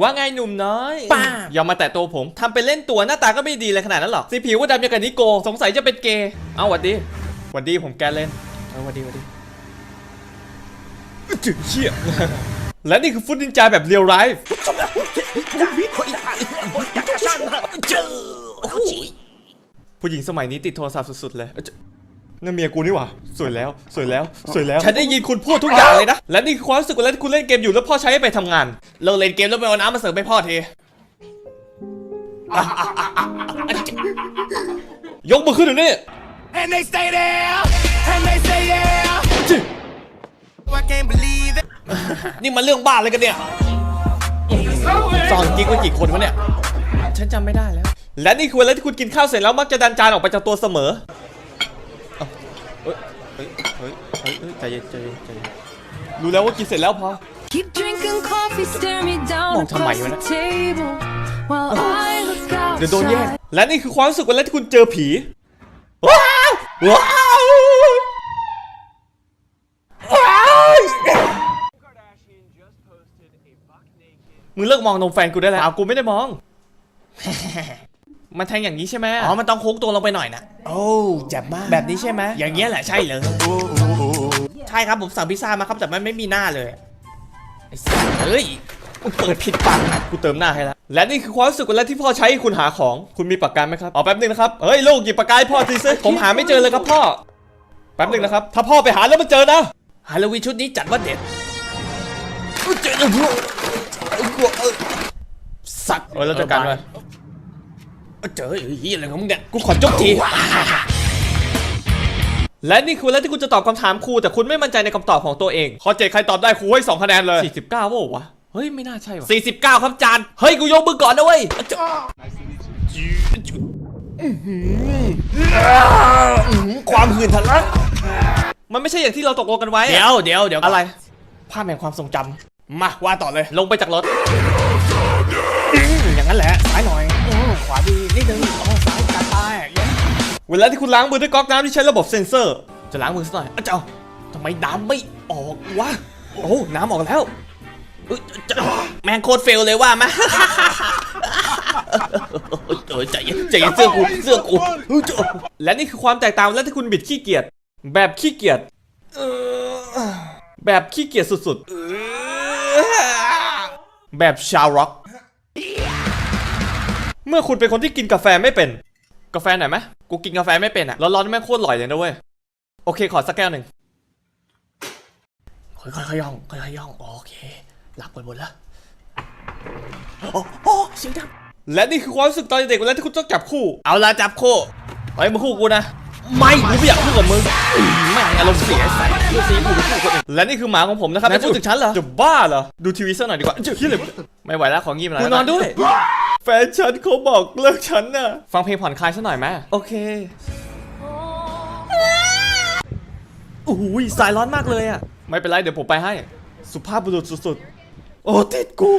ว่าไงหนุ่มน้อยป้าอย่ามาแตะตัวผมทำเป็นเล่นตัวหน้าตาก็ไม่ดีเลยขนาดนั้นหรอกสีผิวก็ดำอย่างกับนิโก สงสัยจะเป็นเกย์เอาหวัดดีหวัดดีผมแกเล่นเอาหวัดดีหวัดดีจึงเชี่ยและนี่คือฟุตนินจาแบบเรียลไลฟ์ผู้หญิงสมัยนี้ติดโทรศัพท์สุดๆเลยเอ้ยเจ้า นั่นเมียกูนี่หว่าสวยแล้วสวยแล้วสวยแล้ว ฉันได้ยินคุณพูดทุกอย่างเลยนะ และนี่คือความรู้สึกเวลาที่คุณเล่นเกมอยู่แล้วพ่อใช้ให้ไปทำงานเลิกเล่นเกมแล้วไปเอาน้ำมาเสิร์ฟให้พ่อทียกมือขึ้นเดี๋ยวนี้ And they stay there, and they stay there. จิ I can't believe it. นี่มันเรื่องบ้าอะไรกันเนี่ยสอนกิ๊กไว้กี่คนวะเนี่ย ฉันจำไม่ได้แล้ว และนี่คือเวลาที่คุณกินข้าวเสร็จแล้วมักจะดันจานออกไปจากตัวเสมอเอ้า เฮ้ยเฮ้ยเฮ้ยเฮ้ยใจเย็นใจเย็นใจเย็นรู้แล้วว่ากินเสร็จแล้วพอ Keep drinking coffee, stare me down Mong thằng mày across vậy the đó. table while I look เดี๋ยวโดนแย่ง outside. และนี่คือความรู้สึกเวลาที่คุณเจอผี ว้าวว้าวว้าวมึงเลิกมองนมแฟนกูได้แล้วอ้าวกูไม่ได้มอง มันแทงอย่างนี้ใช่ไหมอ๋อ มันต้องโค้งตัวลงไปหน่อยนะ โอ้เจ็บมาก แบบนี้ใช่ไหม อย่างเงี้ยแหละใช่เลย ใช่ครับผมสั่งพิซซ่ามาครับแต่มันไม่มีหน้าเลยไอ้สัสเฮ้ยมึงเปิดผิดปังอะกูเติมหน้าให้แล้ว และนี่คือความรู้สึกเวลาที่พ่อใช้ให้คุณหาของ คุณมีปากกาไหมครับ อ๋อแป๊บนึงนะครับ เฮ้ยลูกหยิบปากกาให้พ่อทีซิผมหาไม่เจอเลยครับพ่อ แป๊บนึงนะครับ ถ้าพ่อไปหาแล้วมันเจอนะ ฮาโลวีนชุดนี้จัดว่าเด็ดสัตว์เออเราจัดการมัน เจอไอ้เหี้ยอะไรของมึงเนี่ยกูขอจบที และนี่คือเวลาที่คุณจะตอบคำถามครูแต่คุณไม่มั่นใจในคำตอบของตัวเอง ข้อเจ็ดใครตอบได้ครูให้สองคะแนนเลย 49ว่าวะเฮ้ยไม่น่าใช่วะ49 ครับจานเฮ้ยกูยกมือก่อนนะเว้ยความหื่นทะลักมันไม่ใช่อย่างที่เราตกลงกันไว้อะเดี๋ยวเดี๋ยวเดี๋ยวอะไรภาพแห่งความทรงจำมาว่าต่อเลย ลงไปจากรถ อย่างนั้นแหละซ้ายหน่อย เวลาที่คุณล้างมือด้วยก๊อกน้ำที่ใช้ระบบเซ็นเซอร์ จะล้างมือสักหน่อยอะเจ้าทำไมน้ำไม่ออกวะ โอ้น้ำออกแล้วเอ้ยเจ้าแมงโคตรเฟลเลยว่ามาเออใจเย็นใจเย็นเสื้อกูเสื้อกูเฮ้ยเจ้าและนี่คือความแตกต่างและที่คุณบิดขี้เกียจแบบขี้เกียจแบบขี้เกียจสุดๆ แบบชาวร็อก เมื่อคุณเป็นคนที่กินกาแฟไม่เป็น กาแฟไหนอยไหมกูกินกาแฟไม่เป็นอะร้อนๆแม่งโคตรอร่อยเลยนะเว้ย โอเคขอสักแก้วหนึ่งค่อยๆย่องค่อยๆย่องโอเค หลับไปหมดแล้วโอ้โอ้เสียงดังและนี่คือความรู้สึกตอนเด็กเวลาที่คุณต้องจับคู่ เอาละจับคู่เฮ้ยมาคู่กูนะ ไม่กูไม่อยากพูดกับมึงแม่งอารมณ์เสียใส่เพื่อซีกูไปพูดกับคนอื่นและนี่คือหมาของผมนะครับนายพูดถึงฉันเหรอจะบ้าเหรอดูทีวีสักหน่อยดีกว่าเจ้าที่เลยไม่ไหวแล้วของงีบแล้วกูนอนด้วย แฟนฉันเขาบอกเลิกฉันน่ะ ฟังเพลงผ่อนคลายสักหน่อยไหมโอเคโอ้ยสายร้อนมากเลยอะ ไม่เป็นไรเดี๋ยวผมไปให้ สุภาพบุรุษสุดๆ โอ้ติดกู